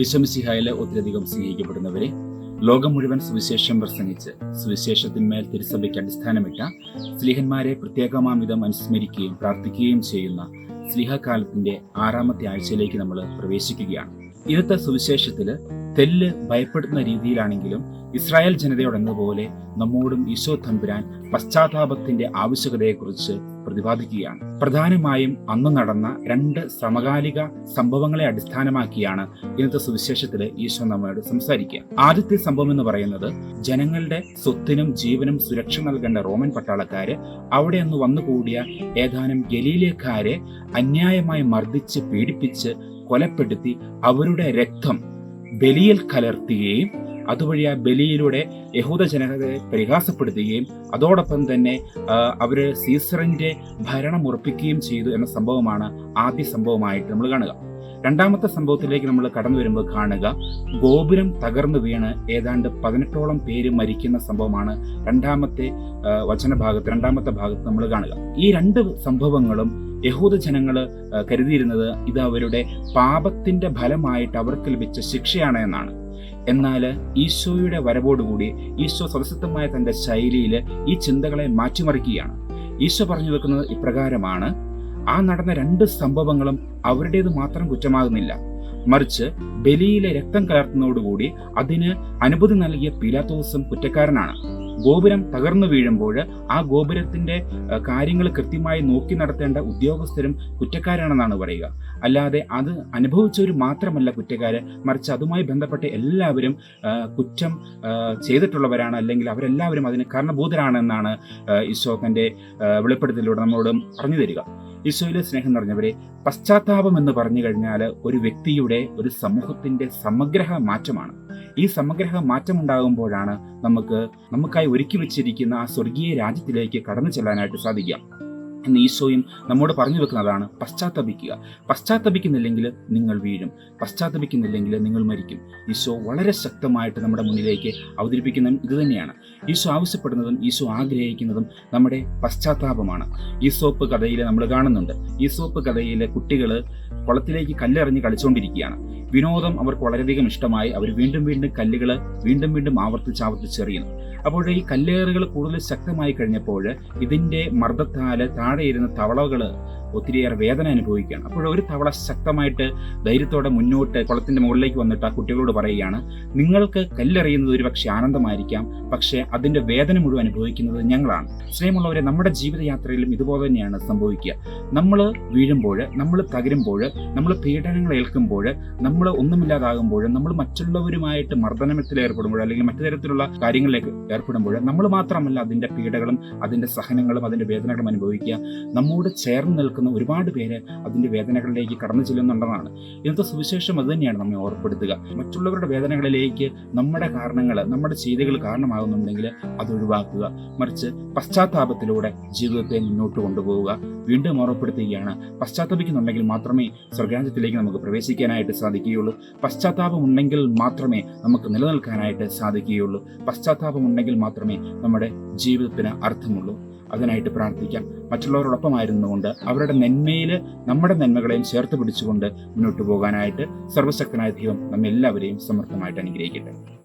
യശമിസിഹായിലെ ഒത്തിരിയധികം സ്നേഹിക്കപ്പെടുന്നവരെ ലോകം മുഴുവൻ സുവിശേഷം പ്രസംഗിച്ച് സുവിശേഷത്തിന്മേൽ തിരുസഭയ്ക്ക് അടിസ്ഥാനമിട്ട സ്ലിഹന്മാരെ പ്രത്യേകമാമിതം അനുസ്മരിക്കുകയും പ്രാർത്ഥിക്കുകയും ചെയ്യുന്ന സ്ലിഹകാലത്തിന്റെ ആറാമത്തെ ആഴ്ചയിലേക്ക് നമ്മൾ പ്രവേശിക്കുകയാണ്. ഇന്നത്തെ സുവിശേഷത്തിൽ തെല്ല് ഭയപ്പെടുന്ന രീതിയിലാണെങ്കിലും ഇസ്രായേൽ ജനതയോടെന്നതുപോലെ നമ്മോടും ഈശോ തമ്പുരാൻ പശ്ചാത്താപത്തിന്റെ ആവശ്യകതയെക്കുറിച്ച് പ്രതിപാദിക്കുകയാണ്. പ്രധാനമായും അന്ന് നടന്ന രണ്ട് സമകാലിക സംഭവങ്ങളെ അടിസ്ഥാനമാക്കിയാണ് ഇന്നത്തെ സുവിശേഷത്തിൽ ഈശോ നമ്മയോട് സംസാരിക്കുക. ആദ്യത്തെ സംഭവം എന്ന് പറയുന്നത് ജനങ്ങളുടെ സ്വത്തിനും ജീവനും സുരക്ഷ നൽകേണ്ട റോമൻ പട്ടാളക്കാര് അവിടെ അന്ന് വന്നുകൂടിയ ഏതാനും ഗലീലക്കാരെ അന്യായമായി മർദ്ദിച്ച് പീഡിപ്പിച്ച് കൊലപ്പെടുത്തി അവരുടെ രക്തം ബലിയിൽ കലർത്തുകയും അതുവഴി ആ ബലിയിലൂടെ യഹൂദ ജനതയെ പരിഹാസപ്പെടുത്തുകയും അതോടൊപ്പം തന്നെ അവർ സീസറിന്റെ ഭരണം ഉറപ്പിക്കുകയും ചെയ്തു എന്ന സംഭവമാണ് ആദ്യ സംഭവമായിട്ട് നമ്മൾ കാണുക. രണ്ടാമത്തെ സംഭവത്തിലേക്ക് നമ്മൾ കടന്നു വരുമ്പോൾ കാണുക ഗോപുരം തകർന്നു വീണ് ഏതാണ്ട് പതിനെട്ടോളം പേര് മരിക്കുന്ന സംഭവമാണ് രണ്ടാമത്തെ വചനഭാഗത്ത് രണ്ടാമത്തെ ഭാഗത്ത് നമ്മൾ കാണുക. ഈ രണ്ട് സംഭവങ്ങളും യഹൂദ ജനങ്ങൾ കരുതിയിരുന്നത് ഇത് അവരുടെ പാപത്തിന്റെ ഫലമായിട്ട് അവർക്ക് ലഭിച്ച ശിക്ഷയാണ് എന്നാണ്. എന്നാൽ ഈശോയുടെ വരവോടുകൂടി ഈശോ സദസ്യമായ തന്റെ ശൈലിയിൽ ഈ ചിന്തകളെ മാറ്റിമറിക്കുകയാണ്. ഈശോ പറഞ്ഞു വെക്കുന്നത് ഇപ്രകാരമാണ് ആ നടന്ന രണ്ട് സംഭവങ്ങളും അവരുടേത് മാത്രം കുറ്റമാകുന്നില്ല. മറിച്ച് ബലിയിലെ രക്തം കലർത്തുന്നതോടുകൂടി അതിന് അനുമതി നൽകിയ പിലാത്തോസും കുറ്റക്കാരനാണ്. ഗോപുരം തകർന്നു വീഴുമ്പോൾ ആ ഗോപുരത്തിന്റെ കാര്യങ്ങൾ കൃത്യമായി നോക്കി നടത്തേണ്ട ഉദ്യോഗസ്ഥരും കുറ്റക്കാരാണെന്നാണ് പറയുക. അല്ലാതെ അത് അനുഭവിച്ചവർ മാത്രമല്ല കുറ്റക്കാര്. മറിച്ച് അതുമായി ബന്ധപ്പെട്ട എല്ലാവരും കുറ്റം ചെയ്തിട്ടുള്ളവരാണ്. അല്ലെങ്കിൽ അവരെല്ലാവരും അതിന് കാരണഭൂതരാണെന്നാണ് ഈശോ തന്റെ വെളിപ്പെടുത്തലിലൂടെ നമ്മളോട് പറഞ്ഞു തരിക ഈശോയിലെ സ്നേഹം നിറഞ്ഞവരെ പശ്ചാത്താപം എന്ന് പറഞ്ഞു കഴിഞ്ഞാൽ ഒരു വ്യക്തിയുടെ ഒരു സമൂഹത്തിന്റെ സമഗ്രഹ മാറ്റമാണ്. ഈ സമഗ്രഹ മാറ്റം ഉണ്ടാകുമ്പോഴാണ് നമുക്ക് നമുക്കായി ഒരുക്കി വെച്ചിരിക്കുന്ന ആ സ്വർഗീയ രാജ്യത്തിലേക്ക് കടന്നു ചെല്ലാനായിട്ട് സാധിക്കുക. എന്ന് ഈശോയും നമ്മോട് പറഞ്ഞു വെക്കുന്നതാണ് പശ്ചാത്തപിക്കുക. പശ്ചാത്തപിക്കുന്നില്ലെങ്കിൽ നിങ്ങൾ വീഴും. പശ്ചാത്തപിക്കുന്നില്ലെങ്കിൽ നിങ്ങൾ മരിക്കും. ഈശോ വളരെ ശക്തമായിട്ട് നമ്മുടെ മുന്നിലേക്ക് അവതരിപ്പിക്കുന്ന ഇത് തന്നെയാണ്. ഈശോ ആവശ്യപ്പെടുന്നതും ഈശോ ആഗ്രഹിക്കുന്നതും നമ്മുടെ പശ്ചാത്താപമാണ്. ഈസോപ്പ് കഥയിൽ നമ്മൾ കാണുന്നുണ്ട്. ഈസോപ്പ് കഥയിലെ കുട്ടികൾ കുളത്തിലേക്ക് കല്ലെറിഞ്ഞ് കളിച്ചുകൊണ്ടിരിക്കുകയാണ് വിനോദം അവർക്ക് വളരെയധികം ഇഷ്ടമായി. അവർ വീണ്ടും വീണ്ടും കല്ലുകൾ വീണ്ടും വീണ്ടും ആവർത്തിച്ച് ആവർത്തിച്ചെറിയുന്നു അപ്പോൾ ഈ കല്ലേറുകൾ കൂടുതൽ ശക്തമായി കഴിഞ്ഞപ്പോൾ ഇതിന്റെ മർദ്ദത്താൽ താഴെ ഇരുന്ന തവളകൾ ഒത്തിരിയേറെ വേദന അനുഭവിക്കുകയാണ്. അപ്പോൾ ഒരു തവള ശക്തമായിട്ട് ധൈര്യത്തോടെ മുന്നോട്ട് കുളത്തിന്റെ മുകളിലേക്ക് വന്നിട്ട് ആ കുട്ടികളോട് പറയുകയാണ് നിങ്ങൾക്ക് കല്ലെറിയുന്നത് ഒരു പക്ഷേ ആനന്ദമായിരിക്കാം പക്ഷേ അതിന്റെ വേദന മുഴുവൻ അനുഭവിക്കുന്നത് ഞങ്ങളാണ്. സ്നേഹമുള്ളവരെ നമ്മുടെ ജീവിതയാത്രയിലും ഇതുപോലെ തന്നെയാണ് സംഭവിക്കുക. നമ്മൾ വീഴുമ്പോൾ നമ്മൾ തകരുമ്പോൾ നമ്മൾ പീഡനങ്ങൾ ഏൽക്കുമ്പോൾ നമ്മൾ ഒന്നുമില്ലാതാകുമ്പോൾ നമ്മൾ മറ്റുള്ളവരുമായിട്ട് മർദ്ദനത്തിൽ ഏർപ്പെടുമ്പോൾ അല്ലെങ്കിൽ മറ്റു തരത്തിലുള്ള കാര്യങ്ങളിലേക്ക് ഏർപ്പെടുമ്പോൾ നമ്മൾ മാത്രമല്ല അതിന്റെ പീഡകളും അതിന്റെ സഹനങ്ങളും അതിന്റെ വേദനകളും അനുഭവിക്കുക. നമ്മോട് ചേർന്ന് ഒരുപാട് പേര് അതിന്റെ വേദനകളിലേക്ക് കടന്നു ചെല്ലുന്നുണ്ടെന്നാണ്. ഇന്നത്തെ സുവിശേഷം അത് തന്നെയാണ് നമ്മെ ഓർപ്പെടുത്തുക മറ്റുള്ളവരുടെ വേദനകളിലേക്ക് നമ്മുടെ കാരണങ്ങൾ നമ്മുടെ ചെയ്തികൾ കാരണമാകുന്നുണ്ടെങ്കിൽ അത് ഒഴിവാക്കുക. മറിച്ച് പശ്ചാത്താപത്തിലൂടെ ജീവിതത്തെ മുന്നോട്ട് കൊണ്ടുപോവുക. വീണ്ടും ഓർപ്പെടുത്തുകയാണ് പശ്ചാത്തപിക്കുന്നുണ്ടെങ്കിൽ മാത്രമേ സ്വർഗാജ്യത്തിലേക്ക് നമുക്ക് പ്രവേശിക്കാനായിട്ട് സാധിക്കുകയുള്ളൂ. പശ്ചാത്താപം ഉണ്ടെങ്കിൽ മാത്രമേ നമുക്ക് നിലനിൽക്കാനായിട്ട് സാധിക്കുകയുള്ളൂ. പശ്ചാത്താപം ഉണ്ടെങ്കിൽ മാത്രമേ നമ്മുടെ ജീവിതത്തിന് അർത്ഥമുള്ളൂ. അതിനായിട്ട് പ്രാർത്ഥിക്കാം. മറ്റുള്ളവരോടൊപ്പമായിരുന്നുകൊണ്ട് അവരുടെ നന്മയിൽ നമ്മുടെ നന്മകളെയും ചേർത്ത് പിടിച്ചുകൊണ്ട് മുന്നോട്ട് പോകാനായിട്ട് സർവശക്തനായ ദൈവം നമ്മെല്ലാവരെയും സമർത്ഥമായിട്ട് അനുഗ്രഹിക്കട്ടെ.